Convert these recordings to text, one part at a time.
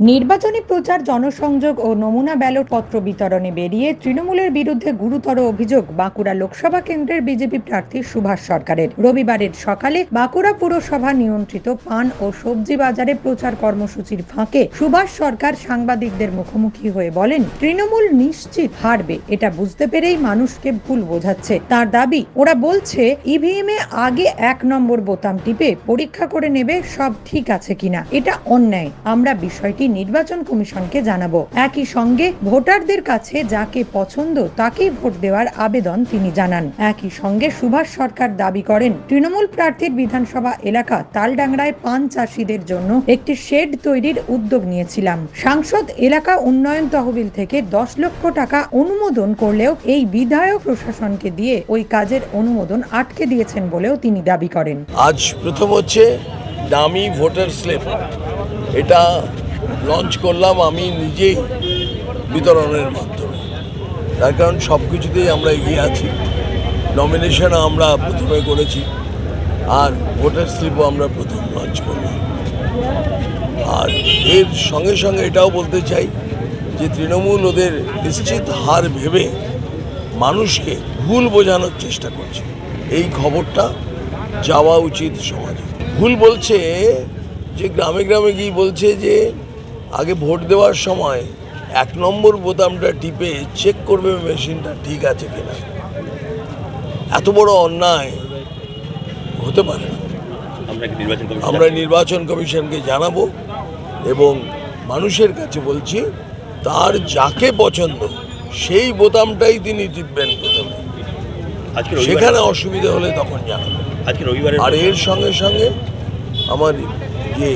নির্বাচনী প্রচার, জনসংযোগ ও নমুনা ব্যালট পত্র বিতরণে বেরিয়ে তৃণমূলের বিরুদ্ধে গুরুতর অভিযোগ বাঁকুড়া লোকসভা কেন্দ্রের বিজেপি প্রার্থী সুভাষ সরকারের। রবিবারের সকালে বাঁকুড়া পুরসভা নিয়ন্ত্রিত পান ও সবজি বাজারে প্রচার কর্মসূচির ফাঁকে সুভাষ সরকার সাংবাদিকদের মুখোমুখি হয়ে বলেন, তৃণমূল নিশ্চিত হারবে, এটা বুঝতে পেরেই মানুষকে ভুল বোঝাচ্ছে। তার দাবি, ওরা বলছে ইভিএম এ আগে এক নম্বর বোতাম টিপে পরীক্ষা করে নেবে সব ঠিক আছে কিনা। এটা অন্যায়। আমরা বিষয়টি নির্বাচন কমিশনকে জানাব। একই সঙ্গে ভোটারদের কাছে যাকে পছন্দ তাকেই ভোট দেওয়ার আবেদন তিনি জানান। একই সঙ্গে সুভাষ সরকার দাবি করেন, তৃণমূল প্রার্থীর বিধানসভা এলাকা তালডাংরায় পান চাষিদের জন্য একটি শেড তৈরির উদ্যোগ নিয়েছিলাম। সাংসদ এলাকা উন্নয়ন তহবিল থেকে দশ লক্ষ টাকা অনুমোদন করলেও এই বিধায়ক প্রশাসনকে দিয়ে ওই কাজের অনুমোদন আটকে দিয়েছেন বলেও তিনি দাবি করেন। আজ প্রথম হচ্ছে দামি ভোটার স্লিপ এটা লঞ্চ করলাম আমি নিজেই বিতরণের মাধ্যমে। তার কারণ সব কিছুতেই আমরা এগিয়ে আছি। নমিনেশন আমরা প্রথমে করেছি আর ভোটার স্লিপও আমরা প্রথম লঞ্চ করলাম। আর এর সঙ্গে সঙ্গে এটাও বলতে চাই যে তৃণমূল ওদের নিশ্চিত হার ভেবে মানুষকে ভুল বোঝানোর চেষ্টা করছে। এই খবরটা যাওয়া উচিত সমাজে। ভুল বলছে যে, গ্রামে গ্রামে গিয়ে বলছে যে আগে ভোট দেওয়ার সময় এক নম্বর বোতামটা টিপে চেক করবে মেশিনটা ঠিক আছে কিনা। এত বড় অন্যায় হতে পারে না। আমরা নির্বাচন কমিশনকে জানাব এবং মানুষের কাছে বলছি তার যাকে পছন্দ সেই বোতামটাই তিনি টিপবেন প্রথমে। সেখানে অসুবিধা হলে তখন জানাবেন আর এর সঙ্গে সঙ্গে আমার যে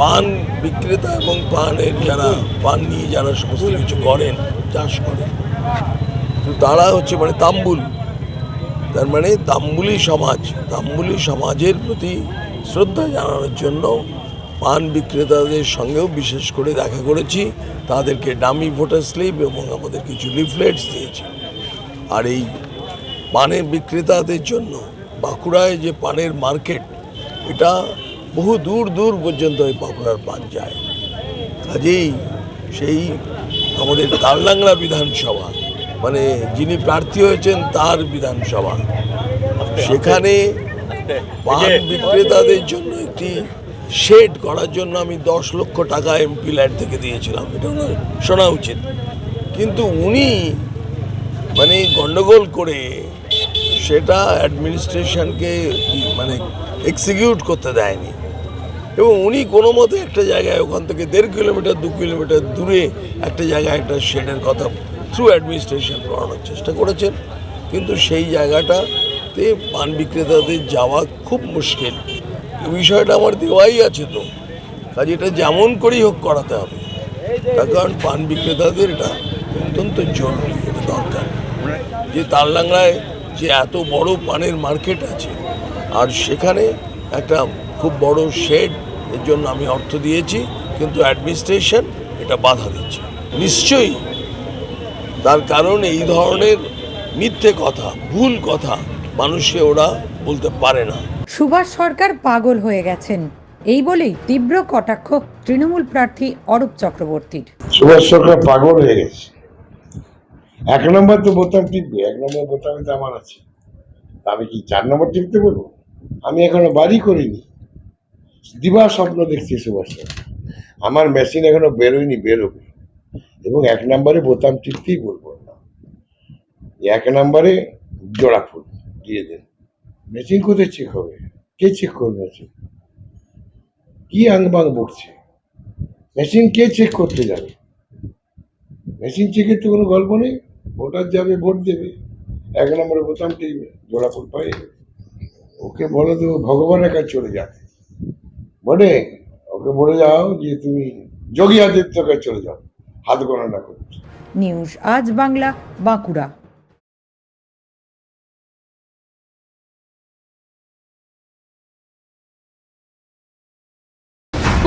পান বিক্রেতা এবং পানের যারা পান নিয়ে যারা সমস্ত কিছু করেন চাষ করেন। তো তারা হচ্ছে মানে তাম্বুল। তার মানে তাম্বুলি সমাজ তাম্বুলি সমাজের প্রতি শ্রদ্ধা জানানোর জন্য পান বিক্রেতাদের সঙ্গেও বিশেষ করে দেখা করেছি। তাদেরকে ডামি ভোটার স্লিপ এবং আমাদের কিছু লিফলেটস দিয়েছি। আর এই পানের বিক্রেতাদের জন্য বাঁকুড়ায় যে পানের মার্কেট এটা বহু দূর দূর পর্যন্ত ওই বাঁকুড়ার পান যায়। কাজেই সেই আমাদের তালডাংরা বিধানসভা মানে যিনি প্রার্থী হয়েছেন তার বিধানসভা। সেখানে পান বিক্রেতাদের জন্য একটি শেড করার জন্য আমি দশ লক্ষ টাকা এমপি ল্যাড থেকে দিয়েছিলাম। এটা শোনা উচিত। কিন্তু উনি মানে গণ্ডগোল করে সেটা অ্যাডমিনিস্ট্রেশনকে মানে এক্সিকিউট করতে দেয়নি। এবং উনি কোনো মতে একটা জায়গায় ওখান থেকে দেড় কিলোমিটার, দু কিলোমিটার দূরে একটা জায়গায় একটা শেডের কথা থ্রু অ্যাডমিনিস্ট্রেশন করানোর চেষ্টা করেছেন। কিন্তু সেই জায়গাটাতে পান বিক্রেতাদের যাওয়া খুব মুশকিল। বিষয়টা আমার দেওয়াই আছে তো। কাজে এটা যেমন করেই হোক করাতে হবে। তার কারণ পান বিক্রেতাদের এটা অত্যন্ত জরুরি, এটা দরকার। যে তালডাংরায় যে এত বড় পানের মার্কেট আছে। আর সেখানে একটা খুব বড় শেড এর জন্য আমি অর্থ দিয়েছি কিন্তু অ্যাডমিনিস্ট্রেশন এটা বাধা দিচ্ছে। নিশ্চয়ই তার কারণ এই ধরনের মিথ্যে কথা ভুল কথা মানুষকে ওরা বলতে পারে না। সুভাষ সরকার পাগল হয়ে গেছেন। এই বলেই তীব্র কটাক্ষ তৃণমূল প্রার্থী অরূপ চক্রবর্তীর। সুভাষ সরকার পাগল হয়ে গেছে। এক নম্বর তো বোতাম টিপবে, এক নম্বর বোতামে তো আমার আছে আমি কি চার নম্বর টিপতে বলব? আমি এখনও বাড়ি করিনি। দিবা স্বপ্ন দেখছি সুভাষ আমার মেশিন এখনও বেরোয়নি, বেরোবে। এবং এক নম্বরে বোতাম টিপতেই বলব না। এক নম্বরে জোড়া ফুল দিয়ে দেন। মেশিন কোথায় চেক হবে? কে চেক করবে মেশিন? কি আংবাং বকছে? মেশিন কে চেক করতে যাবে? মেশিন চেকের তো কোনো গল্প নেই। ভোটার যাবে ভোট দেবে, এক নম্বরে বোতাম টিপবে জোড়াপুর পাই ওকে বলে তো ভগবানের কাছে চলে যাবে বলে ওকে বলে যাও যে তুমি যোগী আদিত্যকে চলে যাও। হাত গণনা করছ। নিউজ আজ Bangla, Bankura.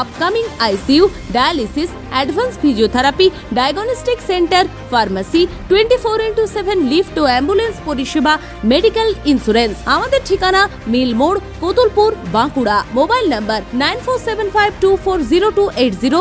upcoming ICU dialysis advance physiotherapy diagnostic centre pharmacy twenty four into seven lift ও অ্যাম্বুলেন্স পরিষেবা মেডিকেল ইন্স্যুরেন্স আমাদের ঠিকানা মিল মোড় Kotulpur Bankura mobile number nine four seven five two four zero two eight zero